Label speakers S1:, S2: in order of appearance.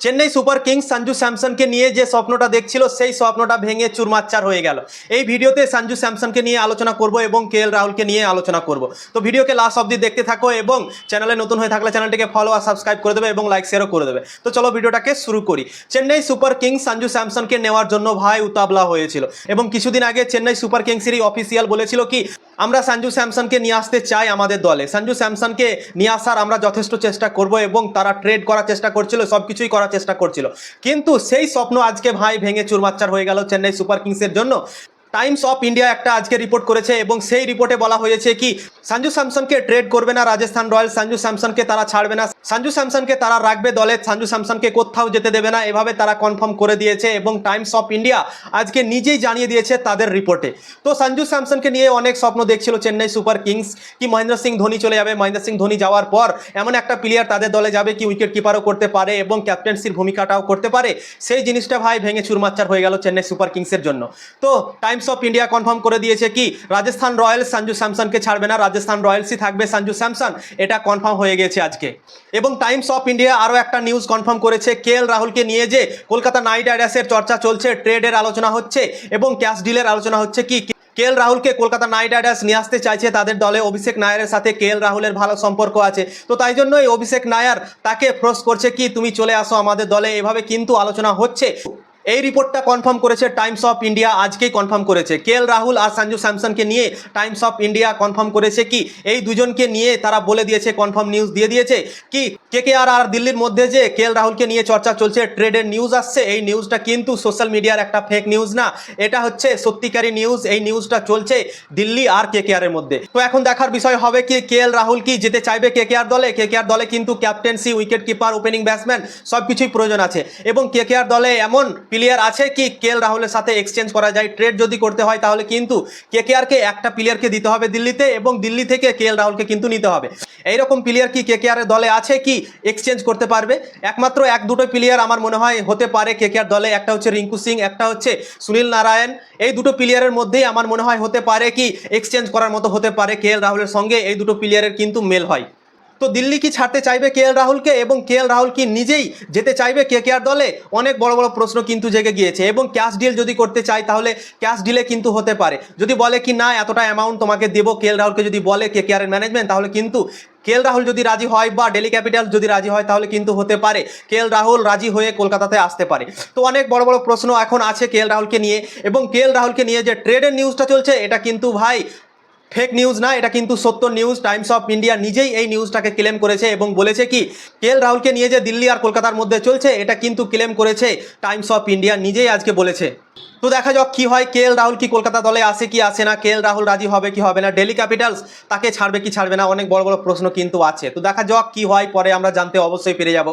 S1: Chennai super kings Sanju স্যামসনকে নিয়ে যে স্বপ্নটা দেখছিল, সেই স্বপ্নটা ভেঙে চুরমাচ্চার হয়ে গেল। এই ভিডিওতে সঞ্জু স্যামসনকে নিয়ে আলোচনা করব এবং কে এল রাহুলকে নিয়ে আলোচনা করব। তো ভিডিওকে লাস্ট অবধি দেখতে থাকো এবং চ্যানেলে নতুন হয়ে থাকলে চ্যানেলটিকে ফলো আর সাবস্ক্রাইব করে দেবে এবং লাইক শেয়ারও করে দেবে। তো চলো ভিডিওটাকে শুরু করি। চেন্নাই সুপার কিংস সঞ্জু স্যামসনকে নেওয়ার জন্য ভাই উতাবলা হয়েছিল এবং কিছুদিন আগে চেন্নাই সুপার কিংসেরই অফিসিয়াল বলেছিল কি, আমরা সঞ্জু স্যামসনকে নিয়ে আসতে চাই আমাদের দলে। সঞ্জু স্যামসনকে নিয়ে আসার আমরা যথেষ্ট চেষ্টা করব এবং তারা ট্রেড করার চেষ্টা করছিল সব কিছুই করার চেষ্টা করছিল। কিন্তু সেই স্বপ্ন আজকে ভাই ভেঙে চুরমাচ্চার হয়ে গেল চেন্নাই সুপার কিংসের জন্য। টাইমস অফ ইন্ডিয়া একটা আজকে রিপোর্ট করেছে এবং সেই রিপোর্টে বলা হয়েছে কি, সঞ্জু স্যামসনকে ট্রেড করবে না রাজস্থান রয়্যালস, সঞ্জু স্যামসনকে তারা ছাড়বে না। সঞ্জু স্যামসনকে তারা রাখবে দলে। সঞ্জু স্যামসনকে কোথাও যেতে দেবে না। এভাবে তারা কনফার্ম করে দিয়েছে এবং টাইমস অফ ইন্ডিয়া আজকে নিজেই জানিয়ে দিয়েছে তাদের রিপোর্টে তো সঞ্জু স্যামসনকে নিয়ে অনেক স্বপ্ন দেখছিল চেন্নাই সুপার কিংস কি মহেন্দ্র সিং ধোনি চলে যাবে। মহেন্দ্র সিং ধোনি যাওয়ার পর এমন একটা প্লেয়ার তাদের দলে যাবে কি উইকেট কিপারও করতে পারে এবং ক্যাপ্টেন্সির ভূমিকাটাও করতে পারে। সেই জিনিসটা ভাই ভেঙে চুরমাচ্চার হয়ে গেল চেন্নাই সুপার কিংসের জন্য। তো টাইমস অফ ইন্ডিয়া কনফার্ম করে দিয়েছে কি রাজস্থান রয়্যালস সঞ্জু স্যামসনকে ছাড়বে না। রাজস্থান রয়্যালসই থাকবে সঞ্জু স্যামসন। এটা কনফার্ম হয়ে গেছে আজকে। এবং টাইমস অফ ইন্ডিয়া আরও একটা নিউজ কনফার্ম করেছে। কে এল রাহুলকে নিয়ে যে কলকাতা নাইট রাইডার্সের চর্চা চলছে, ট্রেডের আলোচনা হচ্ছে এবং ক্যাশ ডিলের আলোচনা হচ্ছে কি? কে এল রাহুলকে কলকাতা নাইট রাইডার্স নিয়ে আসতে চাইছে তাদের দলে অভিষেক নায়ারের সাথে কে এল রাহুলের ভালো সম্পর্ক আছে। তো তাই জন্যই অভিষেক নায়ার তাকে ফ্রোস করছে কি, তুমি চলে আসো আমাদের দলে। এভাবে কিন্তু আলোচনা হচ্ছে। এই রিপোর্টটা কনফার্ম করেছে টাইমস অফ ইন্ডিয়া আজকেই কনফার্ম করেছে। কে রাহুল আর সঞ্জু স্যামসনকে নিয়ে টাইমস অফ ইন্ডিয়া কনফার্ম করেছে কি? এই দুজনকে নিয়ে তারা বলে দিয়েছে কনফার্ম নিউজ দিয়ে দিয়েছে কি কে কে আর আর দিল্লির মধ্যে যে কে এল রাহুলকে নিয়ে চর্চা চলছে, ট্রেডের নিউজ আসছে। এই নিউজটা কিন্তু সোশ্যাল মিডিয়ার একটা ফেক নিউজ না। এটা হচ্ছে সত্যিকারী নিউজ এই নিউজটা চলছে দিল্লি আর কে কে এর মধ্যে। তো এখন দেখার বিষয় হবে কি কে এল রাহুল কি যেতে চাইবে কে কে আর দলে? কে কে আর দলে কিন্তু captaincy wicket keeper opening batsman সব কিছুই প্রয়োজন আছে। এবং কে কে আর দলে এমন প্লেয়ার আছে কি কে এল রাহুলের সাথে এক্সচেঞ্জ করা যায়? ট্রেড যদি করতে হয় তাহলে কিন্তু কে কে আরকে একটা প্লেয়ারকে দিতে হবে দিল্লিতে এবং দিল্লি থেকে কে এল রাহুলকে কিন্তু নিতে হবে। এইরকম প্লেয়ার কি কে কে আর দলে আছে কি? এক্সচেঞ্জ করতে পারবে। একমাত্র এক দুটো প্লেয়ার আমার মনে হয় হতে পারে কে কে আর দলে। একটা হচ্ছে রিঙ্কু সিং, একটা হচ্ছে সুনীল নারায়ণ। এই দুটো প্লেয়ারের মধ্যেই আমার মনে হয় হতে পারে কি এক্সচেঞ্জ করার মতো হতে পারে কে রাহুলের সঙ্গে। এই দুটো প্লেয়ারের কিন্তু মেল হয়। তো দিল্লি কি ছাড়তে চাইবে কে রাহুলকে এবং কে রাহুল কি নিজেই যেতে চাইবে কে কে আর দলে? অনেক বড় বড় প্রশ্ন কিন্তু জেগে গিয়েছে এবং ক্যাশ ডিল যদি করতে চাই তাহলে ক্যাশ ডিলে কিন্তু হতে পারে। যদি বলে কি না, এতটা অ্যামাউন্ট তোমাকে দেবো কে রাহুলকে যদি বলে কে কে আর ম্যানেজমেন্ট তাহলে কিন্তু কে এল রাহুল যদি রাজি হয় বা ডেলি ক্যাপিটাল যদি রাজি হয় তাহলে কিন্তু হতে পারে। কে এল রাহুল রাজি হয়ে কলকাতাতে আসতে পারে। তো অনেক বড় বড় প্রশ্ন এখন আছে কে এল রাহুলকে নিয়ে এবং কে এল রাহুলকে নিয়ে যে ট্রেডের নিউজটা চলছে, এটা কিন্তু ভাই ফেক নিউজ না, এটা কিন্তু সত্য নিউজ টাইমস অফ ইন্ডিয়া নিজেই এই নিউজটাকে ক্লেম করেছে এবং বলেছে কি, কে এল রাহুলকে নিয়ে যে দিল্লি আর কলকাতার মধ্যে চলছে, এটা কিন্তু ক্লেম করেছে টাইমস অফ ইন্ডিয়া নিজেই আজকে বলেছে। তো দেখা যাক কি হয়, কে এল রাহুল কি কলকাতা দলে আসে কি আসে না, কে এল রাহুল রাজি হবে কি হবে না ডেলি ক্যাপিটালস তাকে ছাড়বে কি ছাড়বে না, অনেক বড় বড় প্রশ্ন কিন্তু আছে। তো দেখা যাক কি হয়, পরে আমরা জানতে অবশ্যই পেরে যাব।